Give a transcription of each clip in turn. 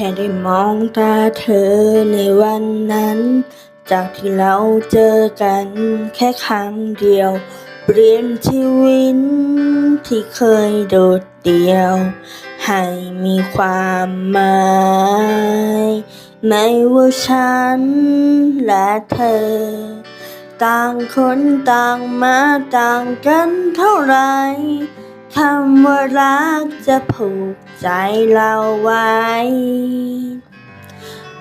แค่ได้มองตาเธอในวันนั้น จากที่เราเจอกันแค่ครั้งเดียว เปลี่ยนชีวิตที่เคยโดดเดี่ยว ให้มีความหมายไม่ว่าฉันและเธอ ต่างคนต่างมาต่างกันเท่าไหร่ คำว่ารักจะผูกใจเราไว้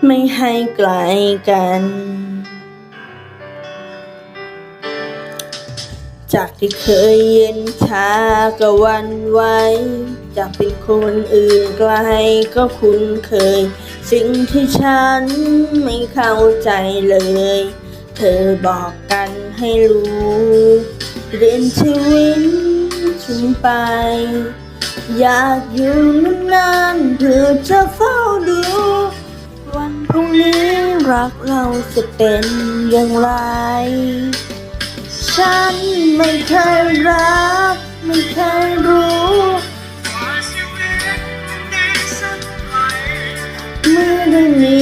ไม่ให้ไกลกัน จากที่เคยเย็นชาก็วันไหวจากเป็นคนอื่นไกลก็คุ้นเคย สิ่งที่ฉันไม่เข้าใจเลย เธอบอกกันให้รู้ เรียนชีวิต ไป อยากอยู่นานๆเพื่อจะเฝ้าดู วันพรุ่งนี้รักเราจะเป็นอย่างไร ฉันไม่เคยรัก ไม่เคยรู้เมื่อได้มี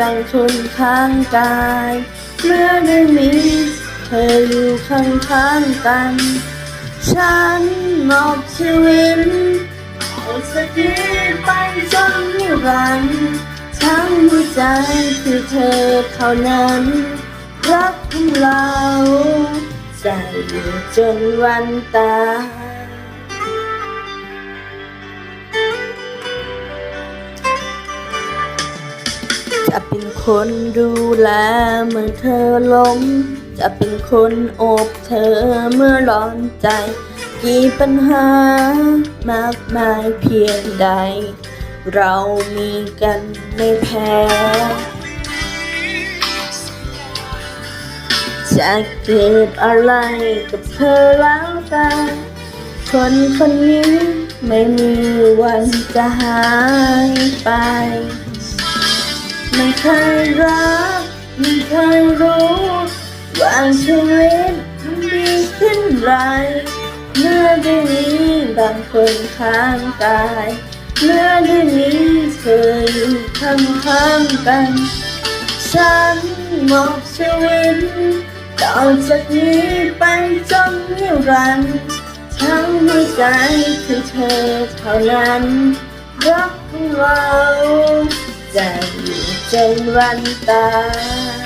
ดังคนข้างกาย เมื่อได้มีเธออยู่ข้างๆกัน ฉันมอบชีวิตอาสักทีไปจนนิรันดร์ทั้งหัวใจคือเธอเท่านั้น รักของเราจะอยู่จนวันตายจะเป็นคนดูแลเมื่อเธอล้ม จะเป็นคนโอบเธอเมื่อร้อนใจ กี่ปัญหามากมายเพียงใด เรามีกันไม่แพ้จะเกิดอะไรกับเธอแล้วกันคนคนนี้ไม่มีวันจะหายไป ไม่เคยรัก ไม่เคยรู้ ว่าชีวิตมันดีขึ้นไรเมื่อได้มีบางคนข้างกาย เมื่อได้มีเธออยู่ข้างข้างๆกัน ฉันมอบชีวิตต่อจากนี้ไปจนนิรันดร์ทั้งหัวใจคือเธอเท่านั้นรักของเราจะอยู่จนวันตาย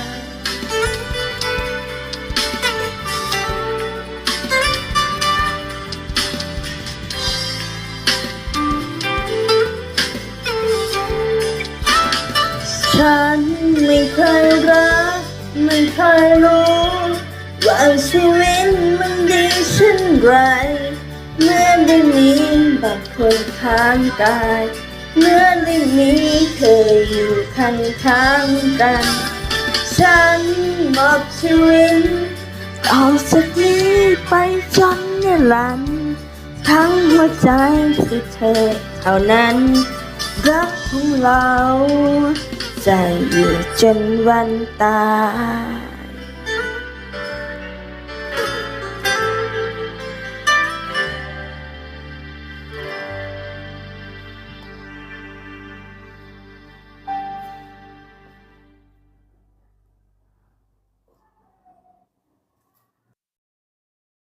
ฉันไม่เคยรัก ไม่เคยรู้ว่าชีวิตมันดีเช่นไร เมื่อได้มีบางคนข้างกายเมื่อได้มีเธออยู่ข้างข้างๆกัน ฉันมอบชีวิตต่อจากนี้ไปจนนิรันดร์ทั้งหัวใจคือเธอเท่านั้น รักของเรา ใจอยู่จนวันตาย